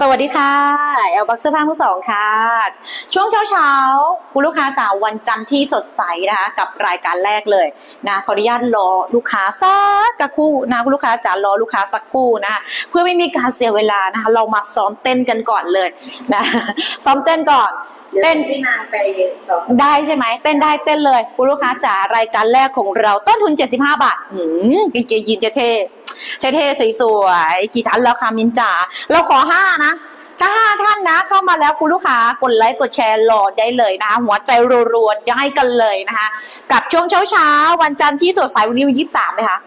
สวัสดีค่ะ แอลบักเสื้อผ้ามือสองค่ะ ช่วงเช้าเช้าๆคุณลูกค้าจ๋าวันจันทร์ที่สดใสนะคะกับรายการแรกเลยนะขออนุญาตรอลูกค้าสักกะครู่นะคุณลูกค้าจ๋ารอลูกค้าสักครู่นะคะเพื่อไม่มีการเสียเวลานะคะเรามาซ้อมเต้นกันก่อนเลยนะซ้อมเต้นก่อนเต้เต้นนพี่นางไปสองได้ใช่ไหมเต้นได้เต้นเลยคุณลูกค้าจ๋ารายการแรกของเราต้นทุน 75 บาทหืมกางเกงยีนเท่ๆ เท่ๆสวยๆกี่ท่านแล้วคะมินจ๋าเราขอห้านะถ้าห้าท่านนะเข้ามาแล้วคุณลูกค้ากดไลค์กดแชร์รอได้เลยนะคะหัวใจรัวๆได้กันเลยนะคะ กับช่วงเช้าๆวันจันทร์ที่สดใสวันนี้วันยี่สิบสามไหมคะ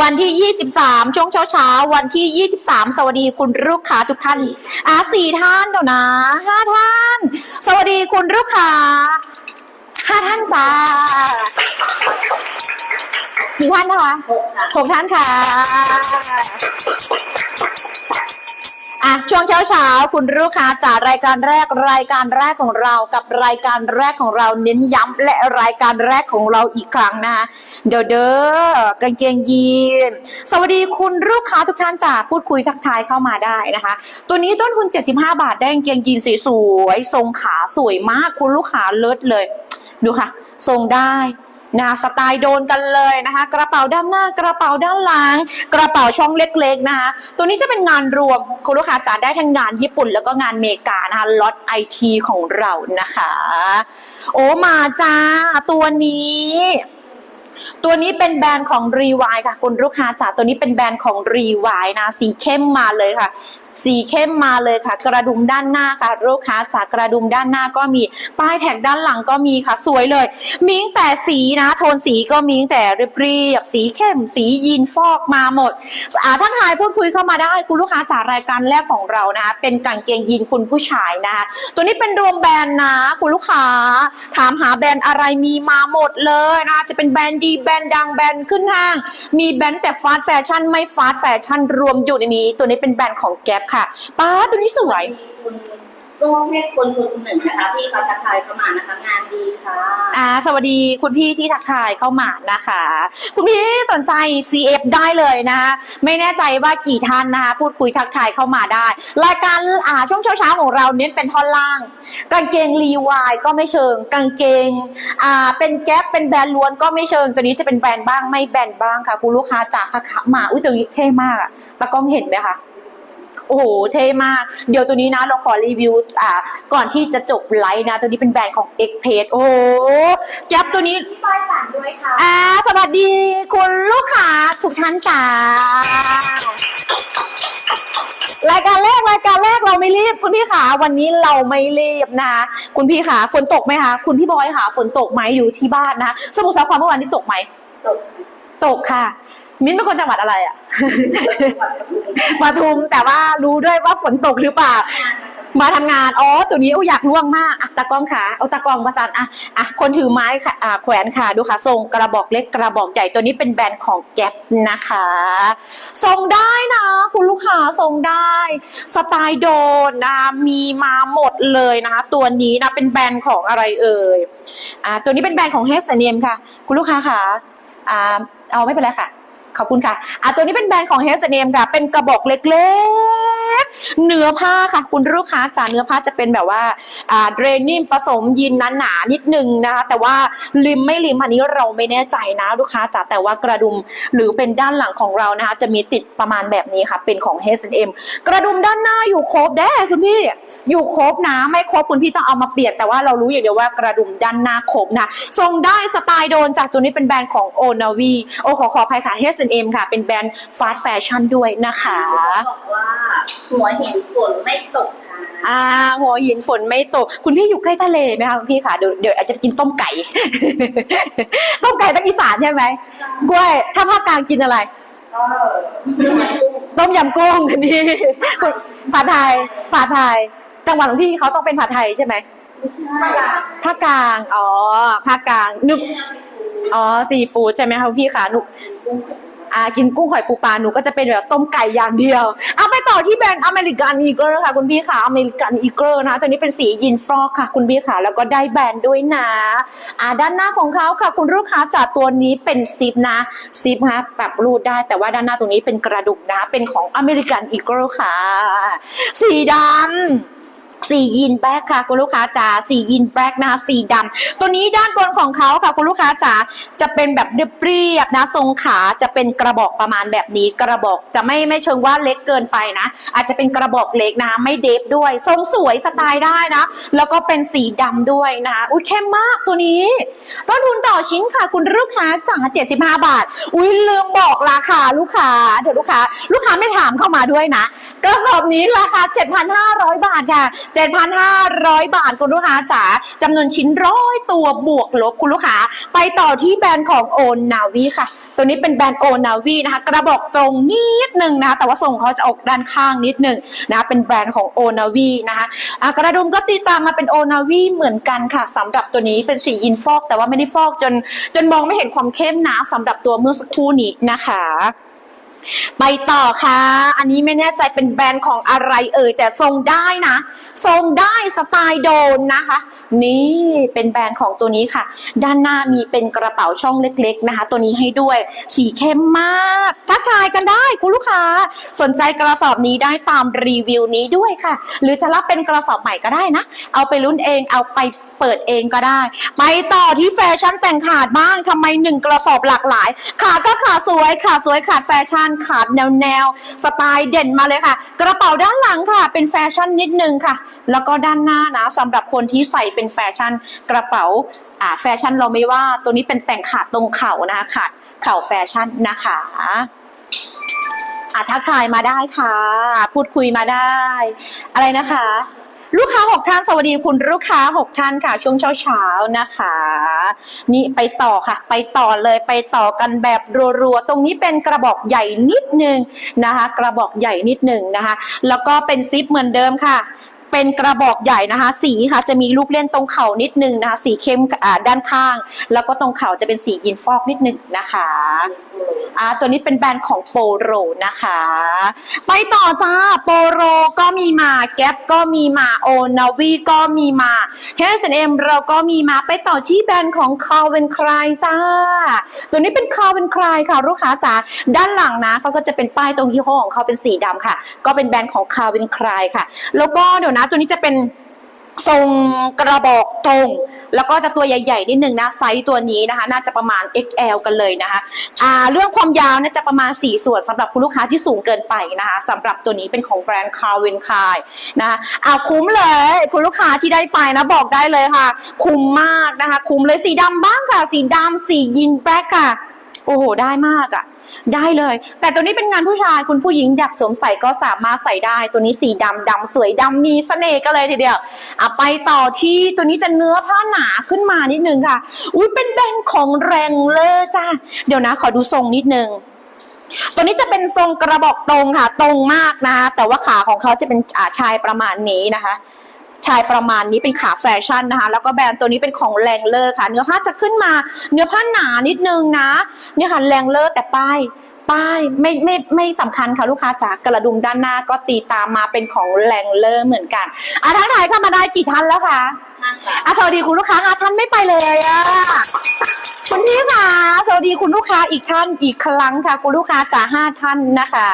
วันที่ 23 ช่วงเช้าๆ วันที่ 23 สวัสดีคุณลูกค้าทุกท่านอะสี่ท่านเดี๋ยวนะห้าท่าน สวัสดีคุณลูกค้าห้าท่านจ้า กี่ท่านนะคะหกค่ะหกท่านค่ะ อะ ช่วงเช้าเช้าๆคุณลูกค้าจากรายการแรกรายการแรกของเรากับรายการแรกของเราเน้นย้ำและรายการแรกของเราอีกครั้งนะคะเดี๋ยวเด้อกางเกงยีน สวัสดีคุณลูกค้าทุกท่านจากพูดคุยทักทายเข้ามาได้นะคะ ตัวนี้ต้นทุน 75 บาทได้กางเกงยีนสวยๆทรงขาสวยมากคุณลูกค้าเลิศเลย ดูค่ะ ทรงได้ นะสไตล์โดนกันเลยนะคะ กระเป๋าด้านหน้ากระเป๋าด้านหลัง กระเป๋าช่องเล็กๆนะคะ ตัวนี้จะเป็นงานรวมคุณลูกค้าจะได้ทั้งงานญี่ปุ่น แล้วก็งานเมกานะคะล็อตไอทีของเรานะคะ โอ้มาจ้าตัวนี้ตัวนี้เป็นแบรนด์ของรีวายค่ะ คุณลูกค้าจ๋าตัวนี้เป็นแบรนด์ของรีวายนะ สีเข้มมาเลยค่ะ สีเข้มมาเลยค่ะ กระดุมด้านหน้าค่ะลูกค้าจากกระดุมด้านหน้าก็มีป้ายแท็กด้านหลังก็มีค่ะ สวยเลยมีตั้งแต่สีนะ โทนสีก็มีตั้งแต่เรียบสีเข้มสียีนฟอกมาหมดอ่าทักทายพูดคุยเข้ามาได้คุณลูกค้าจากรายการแรกของเรานะคะเป็นกางเกงยีนคุณผู้ชายนะคะตัวนี้เป็นรวมแบรนด์นะคุณลูกค้า ถามหาแบรนด์อะไรมีมาหมดเลยนะคะจะเป็นแบรนด์ดีแบรนด์ดังแบรนด์ขึ้นห้าง มีแบรนด์แต่ฟาสต์แฟชั่นไม่ฟาสต์แฟชั่นรวมอยู่ในนี้ ตัวนี้เป็นแบรนด์ของแก๊ปค่ะป้าตัวนี้สวย คุณก็ให้คนคนหนึ่งนะคะพี่เขาทักทายเข้ามานะคะ งานดีค่ะอ่า สวัสดีคุณพี่ที่ทักทายเข้ามานะคะ คุณพี่สนใจ CF ได้เลยนะคะไม่แน่ใจว่ากี่ท่านนะคะพูดคุยทักทายเข้ามาได้ รายการอ่าช่วงเช้าๆของเราเน้นเป็นท่อนล่าง กางเกงรีวายก็ไม่เชิง กางเกงอ่าเป็นแก๊ปเป็นแบรนด์ล้วนก็ไม่เชิง ตัวนี้จะเป็นแบรนด์บ้างไม่แบรนด์บ้างค่ะคุณลูกค้าจากค่ะมาอุ้ยตัวนี้เท่มากอะตากล้องเห็นไหมคะ โอ้โหเท่มาก เดี๋ยวตัวนี้นะเราขอรีวิวอ่าก่อนที่จะจบไลฟ์นะ ตัวนี้เป็นแบรนด์ของ x p a g e โอ้โหแก๊ปตัวนี้พี่ปอยฝันด้วยค่ะอ่าสวัสดีคุณลูกค้าทุกท่านจ้ารายการแรกรายการแรกเราไม่รีบคุณพี่ขาวันนี้เราไม่รีบนะคะคุณพี่ขาฝนตกไหมคะคุณพี่บอยค่ะฝนตกไหมอยู่ที่บ้านนะคะสมุทรสาครเมื่อวานนี้ตกไหมตก ตกค่ะ มิ้นเป็นคนจังหวัดอะไรอะ ปทุมแต่ว่ารู้ด้วยว่าฝนตกหรือเปล่า มาทำงาน อ๋อ ตัวนี้โอ้อยากล่วงมากอะตากล้องขาเอาตากล้องประสานอะอะคนถือไม้ค่ะอะแขวนค่ะ ดูค่ะ ทรงกระบอกเล็กกระบอกใหญ่ ตัวนี้เป็นแบรนด์ของแก๊ปนะคะ ทรงได้นะ คุณลูกค้าทรงได้ สไตล์โดนนะคะมีมาหมดเลยนะคะ ตัวนี้นะ เป็นแบรนด์ของอะไรเอ่ย อ่า ตัวนี้เป็นแบรนด์ของ H&M ค่ะ คุณลูกค้าค่ะ อ่า เอาไม่เป็นไรค่ะ ขอบคุณค่ะอะตัวนี้เป็นแบรนด์ของ H&M ค่ะ เป็นกระบอกเล็กๆ เนื้อผ้าค่ะ คุณลูกค้าจ๋าเนื้อผ้าจะเป็นแบบว่าอ่าเดรนิ่มผสมยีนหนาๆนิดนึงนะคะ แต่ว่าริมไม่ริมอันนี้เราไม่แน่ใจนะลูกค้าจ๋าแต่ว่ากระดุมหรือเป็นด้านหลังของเรานะคะ จะมีติดประมาณแบบนี้ค่ะ เป็นของ H&M กระดุมด้านหน้าอยู่ครบแด้คุณพี่อยู่ครบนะไม่ครบคุณพี่ต้องเอามาเปลี่ยนแต่ว่าเรารู้อย่างเดียวว่ากระดุมด้านหน้าครบนะทรงได้สไตล์โดนจากตัวนี้เป็นแบรนด์ของโอนาวีโอขอขออภัยค่ะ h ฮสเ H&M ค่ะ เป็นแบรนด์ฟาสต์แฟชั่นด้วยนะคะ บอกว่าหัวเห็นฝนไม่ตกค่ะ อ่าหัวหินฝนไม่ตก คุณพี่อยู่ใกล้ทะเลไหมคะคุณพี่ค่ะเดี๋ยวเดี๋ยวอาจจะไปกินต้มไก่ ต้มไก่ต้องอีสานใช่ไหมกล้วย ถ้าภาคกลางกินอะไร ก็เรื่องอะไรลูกต้มยำกุ้งนี่ผัดไทยผัดไทย จังหวัดของพี่เขาต้องเป็นผัดไทยใช่ไหมไม่ใช่ภาคกลาง อ๋อภาคกลางนึก อ๋อซีฟู้ดใช่ไหมคะพี่ขาหนู อ่ากินกุ้งหอยปูปลาหนูก็จะเป็นแบบต้มไก่อย่างเดียว เอาไปต่อที่แบรนด์อเมริกันอีเกิลค่ะคุณพี่ค่ะอเมริกันอีเกิลนะคะตัวนี้เป็นสียินฟรอกค่ะ คุณพี่ค่ะแล้วก็ได้แบรนด์ด้วยนะอ่าด้านหน้าของเขาค่ะ คุณลูกค้าจากตัวนี้เป็นซิปนะซิปนะปรับรูดได้ แต่ว่าด้านหน้าตรงนี้เป็นกระดุกนะ เป็นของอเมริกันอีเกิลค่ะ สีดำ สียีนแบล็กค่ะคุณลูกค้าจ๋าสียีนแบล็กนะคะสีดำตัวนี้ด้านบนของเขาค่ะคุณลูกค้าจ๋าจะเป็นแบบเรียบๆนะทรงขาจะเป็นกระบอกประมาณแบบนี้ กระบอกจะไม่ไม่เชิงว่าเล็กเกินไปนะ อาจจะเป็นกระบอกเล็กนะคะไม่เดฟด้วย ทรงสวยสไตล์ได้นะ แล้วก็เป็นสีดำด้วยนะคะอุ้ยเข้มมากตัวนี้ต้นทุนต่อชิ้นค่ะ คุณลูกค้าจ๋า75 บาท อุ้ยลืมบอกราคาลูกค้าเดี๋ยวลูกค้า ลูกค้าไม่ถามเข้ามาด้วยนะกระสอบนี้ราคา 7,500 บาทค่ะ7,500 บาทคุณลูกค้าจ๋าจำนวนชิ้นร้อยตัวบวกลบคุณลูกค้า ไปต่อที่แบรนด์ของโอนนาวีค่ะ ตัวนี้เป็นแบรนด์โอนาวีนะคะ กระบอกตรงนิดนึงนะ แต่ว่าทรงเขาจะออกด้านข้างนิดนึงนะ เป็นแบรนด์ของโอนาวีนะคะะกระดุมก็ตีตามมาเป็นโอนาวีเหมือนกันค่ะสำหรับตัวนี้เป็นสียินฟอก แต่ว่าไม่ได้ฟอกจนจนมองไม่เห็นความเข้มนะสำหรับตัวเมื่อสักครู่นี้นะคะ ไปต่อค่ะ อันนี้ไม่แน่ใจเป็นแบรนด์ของอะไรเอ่ยแต่ทรงได้นะ ทรงได้สไตล์โดนนะคะ นี่เป็นแบรนด์ของตัวนี้ค่ะ ด้านหน้ามีเป็นกระเป๋าช่องเล็ก ๆนะคะ ตัวนี้ให้ด้วย สีเข้มมากทักทายกันได้คุณลูกค้า สนใจกระสอบนี้ได้ตามรีวิวนี้ด้วยค่ะ หรือจะรับเป็นกระสอบใหม่ก็ได้นะ เอาไปลุ้นเองเอาไปเปิดเองก็ได้ ไปต่อที่แฟชั่นแต่งขาดบ้างทำไมหนึ่งกระสอบหลากหลาย ขาดก็ขาดสวย ขาดสวยขาดแฟชั่นขาดแนวแนวสไตล์เด่นมาเลยค่ะ กระเป๋าด้านหลังค่ะ เป็นแฟชั่นนิดนึงค่ะ แล้วก็ด้านหน้านะสำหรับคนที่ใส่เป็นแฟชั่นกระเป๋าอ่าแฟชั่นเราไม่ว่าตัวนี้เป็นแต่งขาดตรงเข่านะคะขาดเข่าแฟชั่นนะคะอะทักทายมาได้ค่ะ พูดคุยมาได้ อะไรนะคะ ลูกค้าหกท่านสวัสดีคุณลูกค้าหกท่านค่ะ ช่วงเช้าเช้านะคะ นี่ไปต่อค่ะ ไปต่อเลยไปต่อกันแบบรัวๆตรงนี้เป็นกระบอกใหญ่นิดนึงนะคะ กระบอกใหญ่นิดหนึ่งนะคะ แล้วก็เป็นซิปเหมือนเดิมค่ะ เป็นกระบอกใหญ่นะคะ สีค่ะจะมีลูกเล่นตรงเข่านิดนึงนะคะ สีเข้มอ่าด้านข้าง แล้วก็ตรงเข่าจะเป็นสียินฟอกนิดนึงนะคะ อ่าตัวนี้เป็นแบรนด์ของโปโรนะคะ ไปต่อจ้าโปโรก็มีมาแก๊ปก็มีมาโอนาวีก็มีมา H&M เอมเราก็มีมาไปต่อที่แบรนด์ของ Calvin Klein จ้า ตัวนี้เป็น Calvin Klein ค่ะลูกค้าจ๋าด้านหลังนะเขาก็จะเป็นป้ายตรงที่ห้อของเขาเป็นสีดำค่ะ ก็เป็นแบรนด์ของ Calvin Klein ค่ะ แล้วก็เดี๋ยวนะตัวนี้จะเป็น ทรงกระบอกตรง แล้วก็จะตัวใหญ่ๆนิดนึงนะไซส์ตัวนี้นะคะ น่าจะประมาณ XL กันเลยนะคะอ่าเรื่องความยาวน่าจะประมาณ 4 ส่วนสำหรับคุณลูกค้าที่สูงเกินไปนะคะสำหรับตัวนี้เป็นของแบรนด์ Calvin Klein นะคะอ่าคุ้มเลย คุณลูกค้าที่ได้ไปนะบอกได้เลยค่ะ คุ้มมากนะคะ คุ้มเลยสีดำบ้างค่ะ สีดำสียินแบล็กค่ะ โอ้โห ได้มากอะ่ะ ได้เลย แต่ตัวนี้เป็นงานผู้ชายคุณผู้หญิงอยากสวมใส่ก็สามารถใส่ได้ ตัวนี้สีดำดำสวยดำมีเสน่ห์กันเลยทีเดียวอะไปต่อที่ตัวนี้จะเนื้อผ้าหนาขึ้นมานิดนึงค่ะ อุ้ยเป็นแบรนด์ของแรงเลอจ้าเดี๋ยวนะ ขอดูทรงนิดนึงตัวนี้จะเป็นทรงกระบอกตรงค่ะ ตรงมากนะ แต่ว่าขาของเขาจะเป็นอาชายประมาณนี้นะคะ ชายประมาณนี้เป็นขาแฟชั่นนะคะ แล้วก็แบรนด์ตัวนี้เป็นของแรงเลอร์ค่ะ เนื้อผ้าจะขึ้นมา เนื้อผ้าหนานิดนึงนะ เนี่ยค่ะแรงเลอร์แต่ป้ายป้ายไม่ไม่ไม่สำคัญค่ะลูกค้าจากระดุมด้านหน้าก็ตีตามมาเป็นของแรงเลอร์เหมือนกันอะท่าทายเข้ามาได้กี่ท่านแล้วคะห้าค่ะ อะสวัสดีคุณลูกค้าห้าท่านไม่ไปเลยอะคุณพี่ค่ะสวัสดีคุณลูกค้าอีกท่านอีกครั้งค่ะ คุณลูกค้าจ๋าห้าท่านนะคะ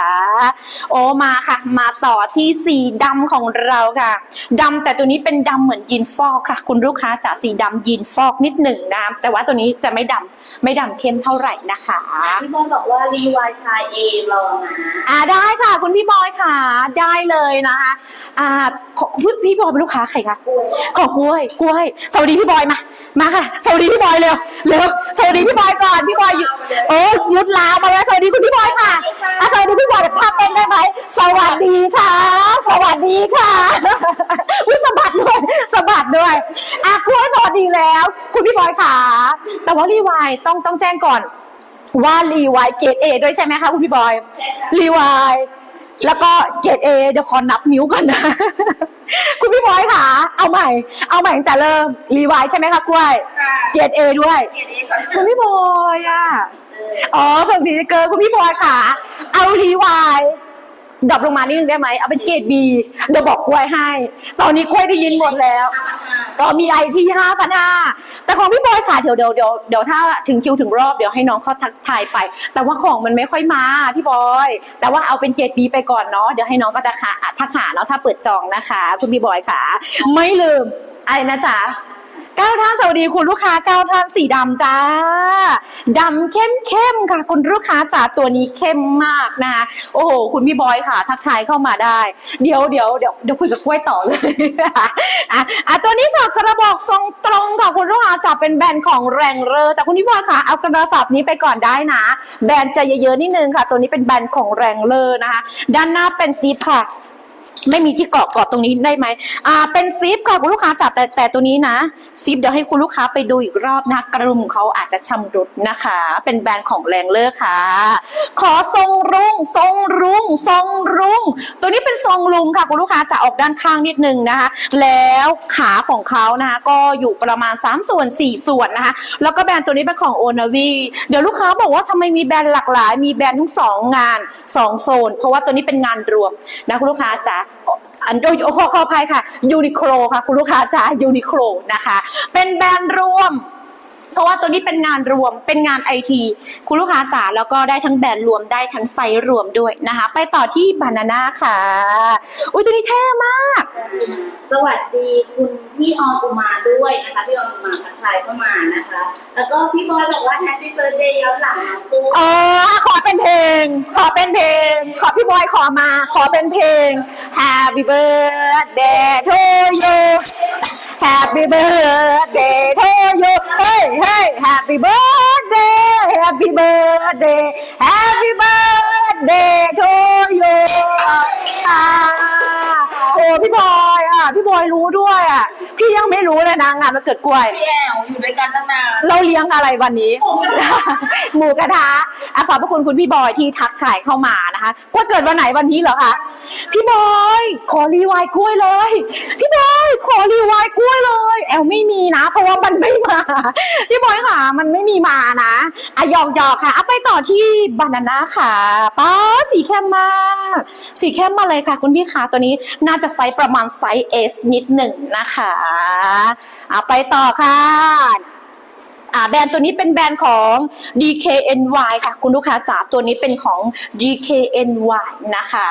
โอ้มาค่ะ มาต่อที่สีดำของเราค่ะดำแต่ตัวนี้เป็นดำเหมือนยีนฟอกค่ะ คุณลูกค้าจ๋าสีดำยีนฟอกนิดหนึ่งนะแต่ว่าตัวนี้จะไม่ดำไม่ดำเข้มเท่าไหร่นะคะพี่บอลบอกว่ารีวายชายเอรองนะอ่าได้ค่ะ คุณพี่บอยค่ะ ได้เลยนะคะอ่าขอพี่พี่บอยเป็นลูกค้าใครคะกล้วยขอกล้วยกล้วย สวัสดีพี่บอยมา มาค่ะ สวัสดีพี่บอยเร็ว เร็ว สวัสดีพี่บอยก่อน พี่บอยอยู่โอ้ยุดลาวมาแล้วสวัสดีคุณพี่บอยค่ะอะสวัสดีพี่บอยเดี๋ยวภาพเต้นได้ไหม สวัสดีค่ะ สวัสดีค่ะ อุ้ยสะบัดด้วยสะบัดด้วยอะกล้วยสวัสดีแล้ว คุณพี่บอยค่ะ แต่ว่ารีวายต้องต้องแจ้งก่อน ว่ารีวายเกรดเอด้วยใช่ไหมคะคุณพี่บอย รีวายแล้วก็เกรดเอเดี๋ยวขอนับนิ้วก่อนนะ คุณพี่บอยค่ะ เอาใหม่ เอาใหม่ตั้งแต่เริ่ม รีวายใช่ไหมคะกล้วยค่ะเกรดเอด้วย เกียรติเอก่อนคุณพี่บอยอะ อ๋อส่งดีเกอร์คุณพี่บอยค่ะ เอารีวายดรอปลงมานิดนึงได้ไหม เอาเป็นเกรดบีเดี๋ยวบอกกล้วยให้ ตอนนี้กล้วยได้ยินหมดแล้ว ก็มีไอที่ห้าพันห้าแต่ของพี่บอยค่ะเดี๋ยวเดี๋ยวเดี๋ยวเดี๋ยวถ้าถึงคิวถึงรอบเดี๋ยวให้น้องเขาทักทายไป แต่ว่าของมันไม่ค่อยมาพี่บอย แต่ว่าเอาเป็นเกรดบีไปก่อนเนาะเดี๋ยวให้น้องก็จะหาทักหาเนาะถ้าเปิดจองนะคะ คุณพี่บอยค่ะ ไม่ลืมอะไรนะจ๊ะ เก้าท่านสวัสดีคุณลูกค้าเก้าท่านสีดำจ้าดำเข้มเข้มๆค่ะ คุณลูกค้าจ๋าตัวนี้เข้มมากนะคะโอ้โห คุณพี่บอยค่ะ ทักทายเข้ามาได้ เดี๋ยวเดี๋ยวเดี๋ยวเดี๋ยวคุยกับกล้วยต่อเลยอะอะตัวนี้ค่ะกระบอกทรงตรงค่ะคุณลูกค้าจ๋าเป็นแบรนด์ของแรงเลอจากคุณพี่บอยค่ะเอากระสอบนี้ไปก่อนได้นะ แบรนด์จะเยอะๆนิดนึงค่ะ ตัวนี้เป็นแบรนด์ของแรงเลอนะคะ ด้านหน้าเป็นซีฟค่ะ ไม่มีที่เกาะเกาะตรงนี้ได้ไหมอ่า เป็นซิปค่ะคุณลูกค้าจับแต่แต่ตัวนี้นะซิปเดี๋ยวให้คุณลูกค้าไปดูอีกรอบนะกระดุมเขาอาจจะชำรุดนะคะ เป็นแบรนด์ของแรงเลอร์ค่ะ ขอทรงรุ้งทรงรุ้งทรงรุ้งตัวนี้เป็นทรงลุงค่ะคุณลูกค้าจะออกด้านข้างนิดนึงนะคะ แล้วขาของเขานะคะก็อยู่ประมาณ 3 ส่วน 4 ส่วนนะคะ แล้วก็แบรนด์ตัวนี้เป็นของโอนาวีเดี๋ยวลูกค้าบอกว่าทำไมมีแบรนด์หลากหลาย มีแบรนด์ทั้งสองงานสองโซน เพราะว่าตัวนี้เป็นงานรวมนะคุณลูกค้าจ๋าอันโดยขอขออภัยค่ะยูนิโคลค่ะ คุณลูกค้าจ๋ายูนิโคลนะคะ เป็นแบรนด์รวม เพราะว่าตัวนี้เป็นงานรวมเป็นงานไอทีคุณลูกค้าจ๋าแล้วก็ได้ทั้งแบรนด์รวมได้ทั้งไซส์รวมด้วยนะคะ ไปต่อที่บานาน่าค่ะอุ้ยตัวนี้เท่มาก สวัสดีคุณพี่ออมอุมาด้วยนะคะพี่ออมอุมาทักทายเข้ามานะคะ แล้วก็พี่บอยบอกว่าแฮปปี้เบิร์ดเดย์ย้อนหลังน้องตู้อ๋อขอเป็นเพลง ขอเป็นเพลง ขอพี่บอยขอมา ขอเป็นเพลง Happy birthday to you Happy birthday to you. Hey, hey, happy birthday, happy birthday, happy birthday to you. พี่บอยรู้ด้วยอะพี่ยังไม่รู้เลยนะงานวันเกิดกล้วย พี่แอลอยู่ด้วยกันตั้งนาน เราเลี้ยงอะไรวันนี้ หมูกระทะอะขอบพระคุณคุณพี่บอยที่ทักทายเข้ามานะคะกล้วยเกิดวันไหนวันนี้เหรอคะพี่บอยขอรีไวายกล้วยเลย พี่บอยขอรีไวายกล้วยเลย แอลไม่มีนะ เพราะว่ามันไม่มา พี่บอยค่ะ มันไม่มีมานะอะหยอกหยอกค่ะเอาไปต่อที่บานาน่าค่ะป้าสีเข้มมาก สีเข้มมาเลยค่ะ คุณพี่ขาตัวนี้น่าจะไซส์ประมาณไซส์สนิดหนึ่งนะคะ เอาไปต่อค่ะ อ่าแบรนด์ตัวนี้เป็นแบรนด์ของ DKNY ค่ะ คุณลูกค้าจ๋าตัวนี้เป็นของ DKNY นะคะ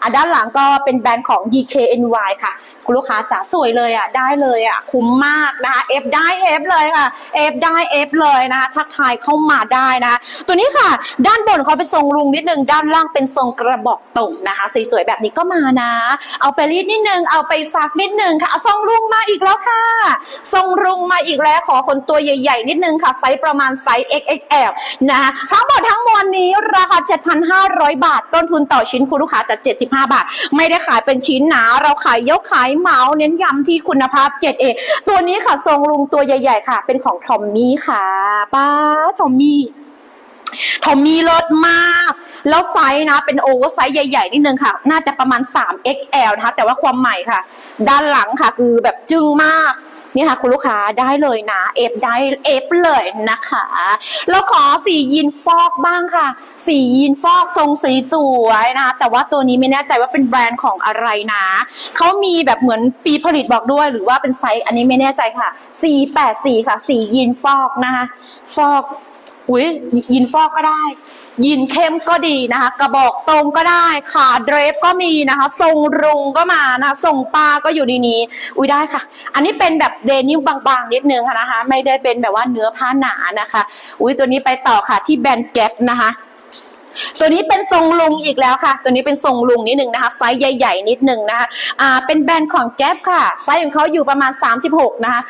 อ่าด้านหลังก็เป็นแบรนด์ของ DKNY ค่ะ คุณลูกค้าจ๋าสวยเลยอะได้เลยอะคุ้มมากนะคะ F ได้ F เลยค่ะ F ได้ F เลยนะคะทักทายเข้ามาได้นะะตัวนี้ค่ะ ด้านบนเขาเป็นทรงรุงนิดนึงด้านล่างเป็นทรงกระบอกตรงนะคะสวยๆแบบนี้ก็มานะ เอาไปรีดนิดนึงเอาไปซักนิดนึงค่ะเอาทรงรุงมาอีกแล้วค่ะ ทรงรุงมาอีกแล้วขอคนตัวใหญ่ๆนิดนึงค่ะ ไซส์ประมาณไซส์ XXL นะคะทั้งหมดทั้งมวลนี้ราคา 7,500 บาท ต้นทุนต่อชิ้นคุณลูกค้าจะ 75 บาท ไม่ได้ขายเป็นชิ้นหนะเราขายยกขายเมาส์เน้นย้ำที่คุณภาพ 7A ตัวนี้ค่ะทรงรุงตัวใหญ่ ๆ ค่ะ เป็นของทอมมี่ค่ะป้าทอมมี่ทอมมี่ลดมาก แล้วไซส์นะ เป็นโอเวอร์ไซส์ใหญ่ ๆ นิดนึงค่ะ น่าจะประมาณ 3XL นะคะ แต่ว่าความใหม่ค่ะ ด้านหลังค่ะ คือแบบจึ้งมาก นี่ค่ะคุณลูกค้าได้เลยนะเอฟได้เอฟเลยนะคะแล้วขอสียีนฟอกบ้างค่ะ สียีนฟอกทรงสีสวยนะคะแต่ว่าตัวนี้ไม่แน่ใจว่าเป็นแบรนด์ของอะไรนะเขามีแบบเหมือนปีผลิตบอกด้วย หรือว่าเป็นไซส์อันนี้ไม่แน่ใจค่ะ484ค่ะ สียีนฟอกนะคะฟอก อุ้ยยินฟอกก็ได้ ยินเข้มก็ดีนะคะ กระบอกตรงก็ได้ขาเดรฟก็มีนะคะ ทรงรุงก็มานะคะทรงปลาก็อยู่ในนี้ อุ้ยได้ค่ะ อันนี้เป็นแบบเดนิมบางๆ นิดนึงค่ะนะคะ ไม่ได้เป็นแบบว่าเนื้อผ้าหนานะคะ อุ้ยตัวนี้ไปต่อค่ะที่แบนแก๊ปนะคะตัวนี้เป็นทรงลุงอีกแล้วค่ะ ตัวนี้เป็นทรงลุงนิดหนึ่งนะคะ ไซส์ใหญ่ ๆ นิดหนึ่งนะคะ อ่า เป็นแบรนด์ของแก๊ปค่ะ ไซส์ของเขาอยู่ประมาณ 36 นะคะ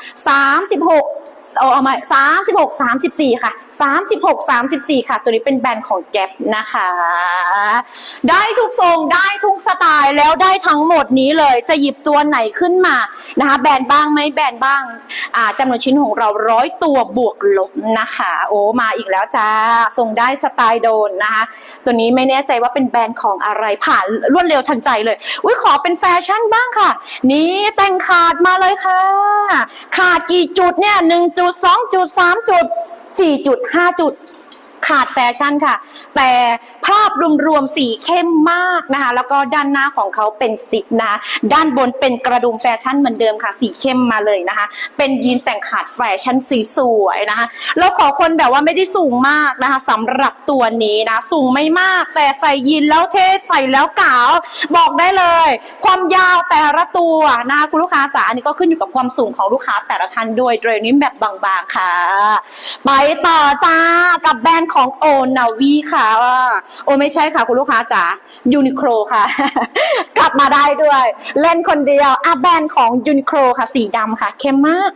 36 เอาเอามาสามสิบหกสามสิบสี่ค่ะสามสิบหกสามสิบสี่ค่ะ ตัวนี้เป็นแบรนด์ของแก๊ปนะคะ ได้ทุกทรงได้ทุกสไตล์แล้วได้ทั้งหมดนี้เลย จะหยิบตัวไหนขึ้นมานะคะ แบรนด์บ้างไม่แบรนด์บ้างอ่าจำนวนชิ้นของเราร้อยตัวบวกลบนะคะ โอ้มาอีกแล้วจ้าทรงได้สไตล์โดนนะคะ ตัวนี้ไม่แน่ใจว่าเป็นแบรนด์ของอะไรผ่านรวดเร็วทันใจเลยอุ้ยขอเป็นแฟชั่นบ้างค่ะ นี่แต่งขาดมาเลยค่ะ ขาดกี่จุดเนี่ยหนึ่งจุดสองจุดสามจุดสี่จุดห้าจุด ขาดแฟชั่นค่ะ แต่ภาพรวมๆสีเข้มมากนะคะ แล้วก็ด้านหน้าของเขาเป็นซิปนะคะด้านบนเป็นกระดุมแฟชั่นเหมือนเดิมค่ะ สีเข้มมาเลยนะคะ เป็นยีนแต่งขาดแฟชั่นสีสวยนะคะแล้วขอคนแบบว่าไม่ได้สูงมากนะคะสำหรับตัวนี้นะ สูงไม่มาก แต่ใส่ยีนแล้วเท่ใส่แล้วก๋าบอกได้เลย ความยาวแต่ละตัวนะคุณลูกค้าจ๋าอันนี้ก็ขึ้นอยู่กับความสูงของลูกค้าแต่ละท่านด้วยเดรนิมแบบบางๆค่ะ ไปต่อจ้ากับแบรนด์ของของโอนาวีค่ะโอไม่ใช่ค่ะคุณลูกค้าจ๋ายูนิโคลค่ะ กลับมาได้ด้วย เล่นคนเดียวอะแบรนด์ของยูนิโคลค่ะ สีดำค่ะเข้มมาก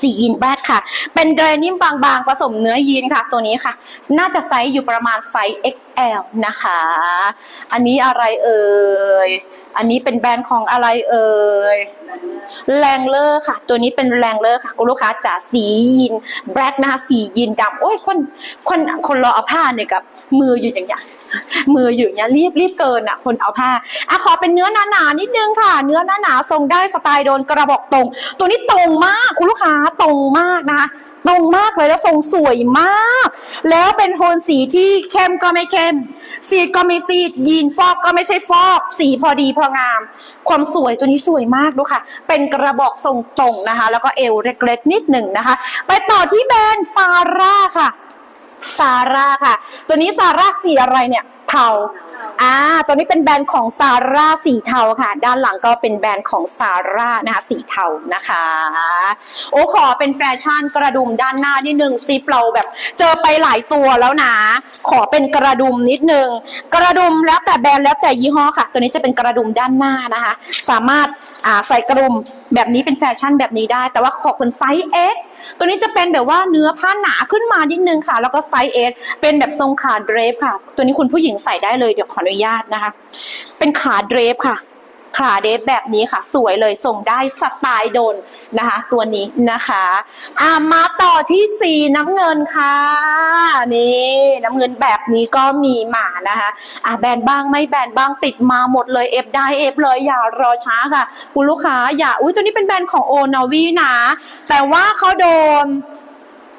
สียีนแบดค่ะ เป็นเดรนิ่มบางๆ ผสมเนื้อยีนค่ะ ตัวนี้ค่ะ น่าจะไซส์อยู่ประมาณไซส์ XL นะคะ อันนี้อะไรเอ่ย อันนี้เป็นแบรนด์ของอะไรเอ่ยแรงเลอร์ค่ะ ตัวนี้เป็นแรงเลอร์ค่ะ คุณลูกค้าจ๋าสียีนแบล็กนะคะสียีนดำโอ้ยคนคนคนรอเอาผ้าเนี่ยกับมืออยู่อย่างเงี้ยมืออยู่อย่างเงี้ยรีบรีบเกินอะ คนเอาผ้าอะขอเป็นเนื้อหนาๆนิดนึงค่ะ เนื้อหนานๆทรงได้สไตล์โดนกระบอกตรง ตัวนี้ตรงมากคุณลูกค้าตรงมากนะคะ ตรงมากเลยแล้วทรงสวยมาก แล้วเป็นโทนสีที่เข้มก็ไม่เข้ม ซีดก็ไม่ซีด ยีนฟอกก็ไม่ใช่ฟอก สีพอดีพองาม ความสวยตัวนี้สวยมากดูค่ะ เป็นกระบอกทรงตรงนะคะ แล้วก็เอวเล็กๆนิดหนึ่งนะคะ ไปต่อที่แบรนด์ซาร่าค่ะซาร่าค่ะ ตัวนี้ซาร่าสีอะไรเนี่ยเทา อ่าตัวนี้เป็นแบรนด์ของซาร่าสีเทาค่ะ ด้านหลังก็เป็นแบรนด์ของซาร่านะคะสีเทานะคะ โอ้ขอเป็นแฟชั่นกระดุมด้านหน้านิดนึงซิปเราแบบเจอไปหลายตัวแล้วนะ ขอเป็นกระดุมนิดนึง กระดุมแล้วแต่แบรนด์แล้วแต่ยี่ห้อค่ะ ตัวนี้จะเป็นกระดุมด้านหน้านะคะ สามารถอ่าใส่กระดุมแบบนี้เป็นแฟชั่นแบบนี้ได้ แต่ว่าขอเป็นไซส์ S ตัวนี้จะเป็นแบบว่าเนื้อผ้าหนาขึ้นมานิดนึงค่ะ แล้วก็ไซส์ S เป็นแบบทรงขาเดรฟค่ะ ตัวนี้คุณผู้หญิงใส่ได้เลยเดี๋ยวขออนุญาตนะคะ เป็นขาเดรฟค่ะ ขาเดฟแบบนี้ค่ะ สวยเลยส่งได้สไตล์โดนนะคะ ตัวนี้นะคะอ่ามาต่อที่สีน้ำเงินค่ะนี่น้ำเงินแบบนี้ก็มีมานะคะอ่าแบนบ้างไม่แบนบ้างติดมาหมดเลยเอฟได้เอฟเลยอย่ารอช้าค่ะ คุณลูกค้าอย่าอุ้ยตัวนี้เป็นแบรนด์ของโอนาวีนะ แต่ว่าเขาโดน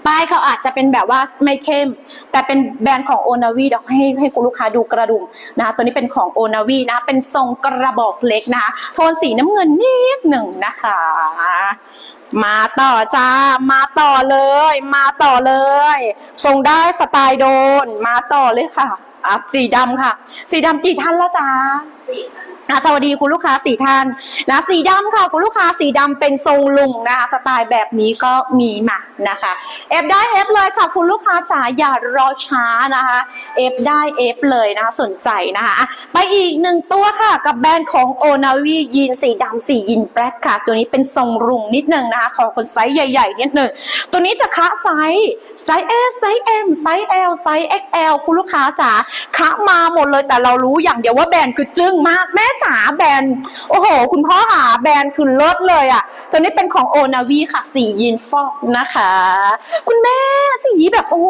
ป้ายเขาอาจจะเป็นแบบว่าไม่เข้ม แต่เป็นแบรนด์ของโอนาวีเดี๋ยวให้ให้คุณลูกค้าดูกระดุมนะคะตัวนี้เป็นของโอนาวีนะเป็นทรงกระบอกเล็กนะคะโทนสีน้ำเงินนิดหนึ่งนะคะ มาต่อจ้า มาต่อเลย มาต่อเลยทรงได้สไตล์โดน มาต่อเลยค่ะอะสีดำค่ะ สีดำกี่ท่านแล้วจ้าสี่พัน อะสวัสดีคุณลูกค้าสีท่านนะสีดำค่ะคุณลูกค้าสีดำเป็นทรงลุงนะคะสไตล์แบบนี้ก็มีมานะคะเอฟได้เอฟเลยค่ะคุณลูกค้าจ๋าอย่ารอช้านะคะเอฟได้เอฟเลยนะคะสนใจนะคะไปอีกหนึ่งตัวค่ะกับแบรนด์ของโอนาวียีนสีดำสียีนแบล็คค่ะ ตัวนี้เป็นทรงรุงนิดนึงนะคะขอคนไซส์ใหญ่ๆนิดนึงตัวนี้จะคะไซส์ไซส์ S ไซส์ M ไซส์ L ไซส์ XL คุณลูกค้าจ๋าคะมาหมดเลยแต่เรารู้อย่างเดียวว่าแบรนด์คือจึ้งมากแม่จ๋าแบรนด์โอ้โห คุณพ่อหาแบรนด์คือเลิศเลยอะ ตัวนี้เป็นของโอนาวีค่ะ สียีนฟอกนะคะ คุณแม่สีแบบโอ้โห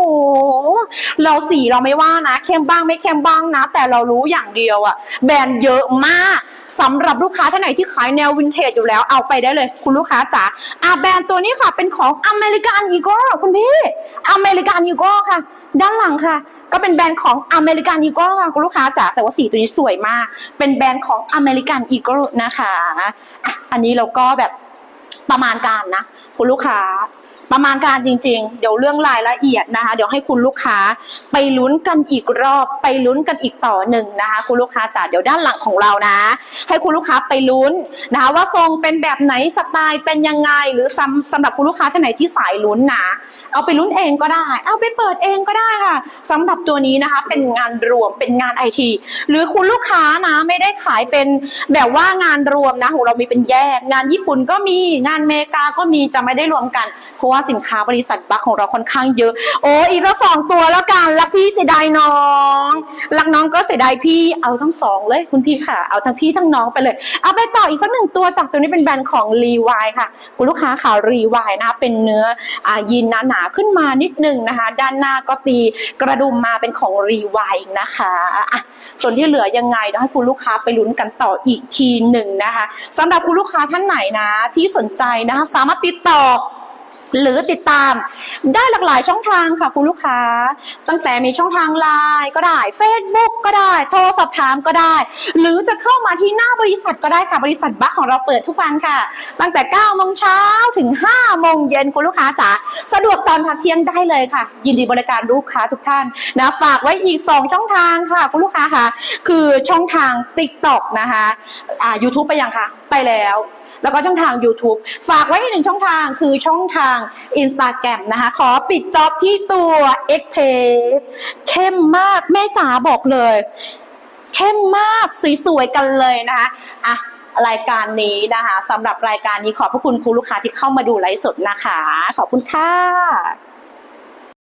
เราสีเราไม่ว่านะ เข้มบ้างไม่เข้มบ้างนะ แต่เรารู้อย่างเดียวอะ แบรนด์เยอะมากสำหรับลูกค้าท่านไหนที่ขายแนววินเทจอยู่แล้วเอาไปได้เลย คุณลูกค้าจ๋าอะแบรนด์ตัวนี้ค่ะเป็นของอเมริกันอีโก้คุณพี่อเมริกันอีโก้ค่ะ ด้านหลังค่ะ ก็เป็นแบรนด์ของอเมริกันอีโก้ค่ะคุณลูกค้าจ๋าแต่ว่าสีตัวนี้สวยมาก เป็นแบรนด์ของอเมริกันอีโก้นะคะอะอันนี้เราก็แบบประมาณการนะคุณลูกค้าประมาณการจริงๆ เดี๋ยวเรื่องรายละเอียดนะคะ เดี๋ยวให้คุณลูกค้าไปลุ้นกันอีกรอบ ไปลุ้นกันอีกต่อหนึ่งนะคะ คุณลูกค้าจ๋าเดี๋ยวด้านหลังของเรานะ ให้คุณลูกค้าไปลุ้นนะคะ ว่าทรงเป็นแบบไหนสไตล์เป็นยังไง หรือสำสำหรับคุณลูกค้าท่านไหนที่สายลุ้นนะ เอาไปลุ้นเองก็ได้ เอาไปเปิดเองก็ได้ค่ะสำหรับตัวนี้นะคะ เป็นงานรวมเป็นงานไอทีหรือคุณลูกค้านะไม่ได้ขายเป็นแบบว่างานรวมนะของเรามีเป็นแยก งานญี่ปุ่นก็มีงานอเมริกาก็มีจะไม่ได้รวมกัน เพราะว่าสินค้าบริษัทบัคของเราค่อนข้างเยอะ โอ้อีกแล้วสองตัวแล้วกันรักพี่เสียดายน้องรักน้องก็เสียดายพี่เอาทั้งสองเลยคุณพี่ค่ะ เอาทั้งพี่ทั้งน้องไปเลย เอาไปต่ออีกสักหนึ่งตัวจากตัวนี้เป็นแบรนด์ของรีวายค่ะ คุณลูกค้าข่ารีวายนะเป็นเนื้ออ่ายีนหนาขึ้นมานิดนึงนะคะ ด้านหน้าก็ตีกระดุมมาเป็นของรีไวายนะคะอะส่วนที่เหลือยังไงเดี๋ยวให้คุณลูกค้าไปลุ้นกันต่ออีกทีหนึ่งนะคะสำหรับคุณลูกค้าท่านไหนนะ ที่สนใจนะคะ สามารถติดต่อ หรือติดตามได้หลากหลายช่องทางค่ะคุณลูกค้า ตั้งแต่มีช่องทางไลน์ก็ได้ Facebook ก็ได้ โทรสอบถามก็ได้ หรือจะเข้ามาที่หน้าบริษัทก็ได้ค่ะบริษัทบัคของเราเปิดทุกวันค่ะ ตั้งแต่9โมงเช้าถึง5โมงเย็นคุณลูกค้าจ๋าสะดวกตอนพักเที่ยงได้เลยค่ะ ยินดีบริการลูกค้าทุกท่านนะฝากไว้อีก 2 ช่องทางค่ะคุณลูกค้าค่ะ คือช่องทาง TikTok นะคะอ่า YouTube ไปยังคะไปแล้ว แล้วก็ช่องทาง YouTube ฝากไว้อีกหนึ่งช่องทางคือช่องทาง Instagram นะคะ ขอปิดจ็อบที่ตัว x p a y เข้มมากแม่จ๋าบอกเลย เข้มมากสวยๆกันเลยนะคะอะรายการนี้นะคะสำหรับรายการนี้ขอบพระคุณคุณลูกค้าที่เข้ามาดูไลฟ์สดนะคะ ขอบคุณค่ะ